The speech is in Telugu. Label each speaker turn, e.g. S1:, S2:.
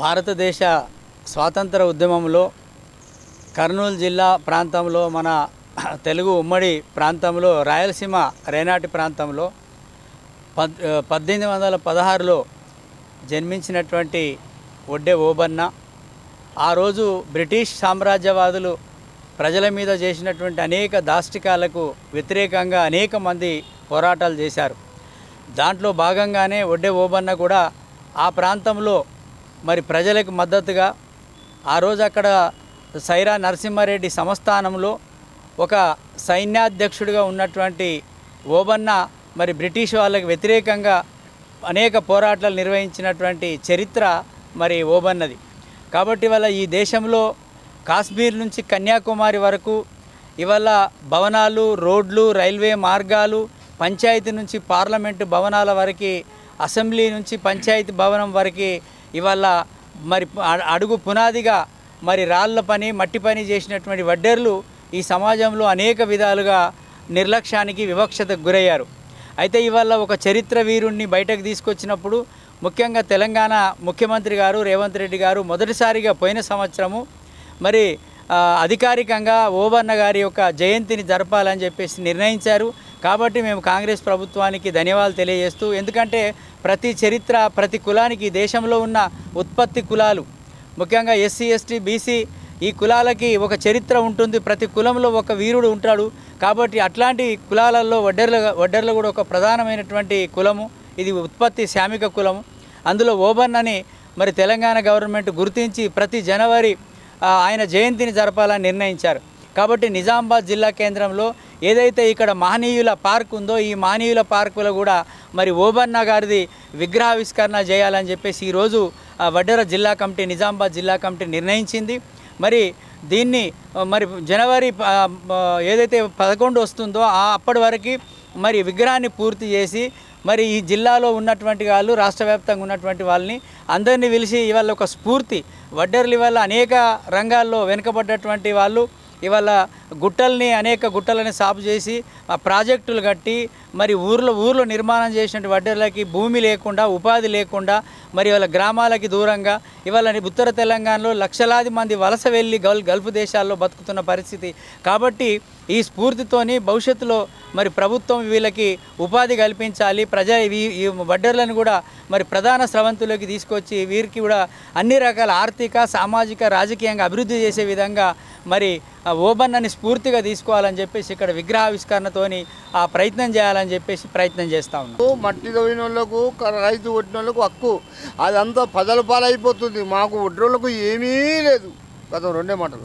S1: భారతదేశ స్వాతంత్ర ఉద్యమంలో కర్నూలు జిల్లా ప్రాంతంలో మన తెలుగు ఉమ్మడి ప్రాంతంలో రాయలసీమ రేనాటి ప్రాంతంలో పద్ పద్దెనిమిది వందల పదహారులో జన్మించినటువంటి ఒడ్డే ఓబన్న. ఆ రోజు బ్రిటిష్ సామ్రాజ్యవాదులు ప్రజల మీద చేసినటువంటి అనేక దాష్టికాలకు వ్యతిరేకంగా అనేక మంది పోరాటాలు చేశారు. దాంట్లో భాగంగానే ఒడ్డే ఓబన్న కూడా ఆ ప్రాంతంలో మరి ప్రజలకు మద్దతుగా ఆ రోజు అక్కడ సైరా నరసింహారెడ్డి సంస్థానంలో ఒక సైన్యాధ్యక్షుడిగా ఉన్నటువంటి ఓబన్న మరి బ్రిటిష్ వాళ్ళకి వ్యతిరేకంగా అనేక పోరాటాలు నిర్వహించినటువంటి చరిత్ర మరి ఓబన్నది. కాబట్టి ఇవాళ ఈ దేశంలో కాశ్మీర్ నుంచి కన్యాకుమారి వరకు ఇవాళ భవనాలు రోడ్లు రైల్వే మార్గాలు పంచాయతీ నుంచి పార్లమెంటు భవనాల వరకు అసెంబ్లీ నుంచి పంచాయతీ భవనం వరకు ఇవాళ మరి అడుగు పునాదిగా మరి రాళ్ళ పని మట్టి పని చేసినటువంటి వడ్డేర్లు ఈ సమాజంలో అనేక విధాలుగా నిర్లక్ష్యానికి వివక్షతకు గురయ్యారు. అయితే ఇవాళ ఒక చరిత్ర వీరుణ్ణి బయటకు తీసుకొచ్చినప్పుడు ముఖ్యంగా తెలంగాణ ముఖ్యమంత్రి గారు రేవంత్ రెడ్డి గారు మొదటిసారిగా పోయిన సంవత్సరము. మరి అధికారికంగా ఓబన్న గారి యొక్క జయంతిని జరపాలని చెప్పేసి నిర్ణయించారు. కాబట్టి మేము కాంగ్రెస్ ప్రభుత్వానికి ధన్యవాదాలు తెలియజేస్తూ ఎందుకంటే ప్రతి చరిత్ర ప్రతి కులానికి దేశంలో ఉన్న ఉత్పత్తి కులాలు ముఖ్యంగా ఎస్సీ ఎస్టీ బీసీ ఈ కులాలకి ఒక చరిత్ర ఉంటుంది. ప్రతి కులంలో ఒక వీరుడు ఉంటాడు. కాబట్టి అట్లాంటి కులాలలో వడ్డెర్ల వడ్డెర్లు కూడా ఒక ప్రధానమైనటువంటి కులము. ఇది ఉత్పత్తి శామిక కులము. అందులో ఓబన్నని మరి తెలంగాణ గవర్నమెంట్ గుర్తించి ప్రతి జనవరి ఆయన జయంతిని జరపాలని నిర్ణయించారు. కాబట్టి నిజామాబాద్ జిల్లా కేంద్రంలో ఏదైతే ఇక్కడ మహనీయుల పార్క్ ఉందో ఈ మహనీయుల పార్కులో కూడా మరి ఓబన్న గారిది విగ్రహావిష్కరణ చేయాలని చెప్పేసి ఈరోజు ఆ, వడ్డెర జిల్లా కమిటీ నిజామాబాద్ జిల్లా కమిటీ నిర్ణయించింది. మరి దీన్ని మరి జనవరి ఏదైతే పదకొండు వస్తుందో ఆ అప్పటి వరకు మరి విగ్రహాన్ని పూర్తి చేసి మరి ఈ జిల్లాలో ఉన్నటువంటి వాళ్ళు రాష్ట్ర వ్యాప్తంగా ఉన్నటువంటి వాళ్ళని అందరినీ పిలిచి ఇవాళ ఒక స్ఫూర్తి వడ్డర్లు ఇవాళ అనేక రంగాల్లో వెనుకబడ్డటువంటి వాళ్ళు ఇవాళ గుట్టల్ని అనేక గుట్టలని సాపు చేసి ఆ ప్రాజెక్టులు కట్టి మరి ఊర్లో ఊర్లో నిర్మాణం చేసినటువంటి వడ్డర్లకి భూమి లేకుండా ఉపాధి లేకుండా మరి వాళ్ళ గ్రామాలకి దూరంగా ఇవాళ ఉత్తర తెలంగాణలో లక్షలాది మంది వలస వెళ్ళి గల్ గల్ఫ్ దేశాల్లో బతుకుతున్న పరిస్థితి. కాబట్టి ఈ స్ఫూర్తితోని భవిష్యత్తులో మరి ప్రభుత్వం వీళ్ళకి ఉపాధి కల్పించాలి. ప్రజా ఈ వడ్డర్లను కూడా మరి ప్రధాన స్రవంతులోకి తీసుకొచ్చి వీరికి కూడా అన్ని రకాల ఆర్థిక సామాజిక రాజకీయంగా అభివృద్ధి చేసే విధంగా మరి ఓబన్నని స్ఫూర్తిగా తీసుకోవాలని చెప్పేసి ఇక్కడ విగ్రహావిష్కరణతోని ఆ ప్రయత్నం చేయాలని చెప్పేసి ప్రయత్నం చేస్తా ఉన్నాం.
S2: మట్టి తవ్విన వాళ్ళకు రైతు కొట్టిన వాళ్ళకు హక్కు. అదంతా పదల పాలైపోతుంది. మాకు ఒడ్రోళ్ళకు ఏమీ లేదు. గత రెండే మాటలు.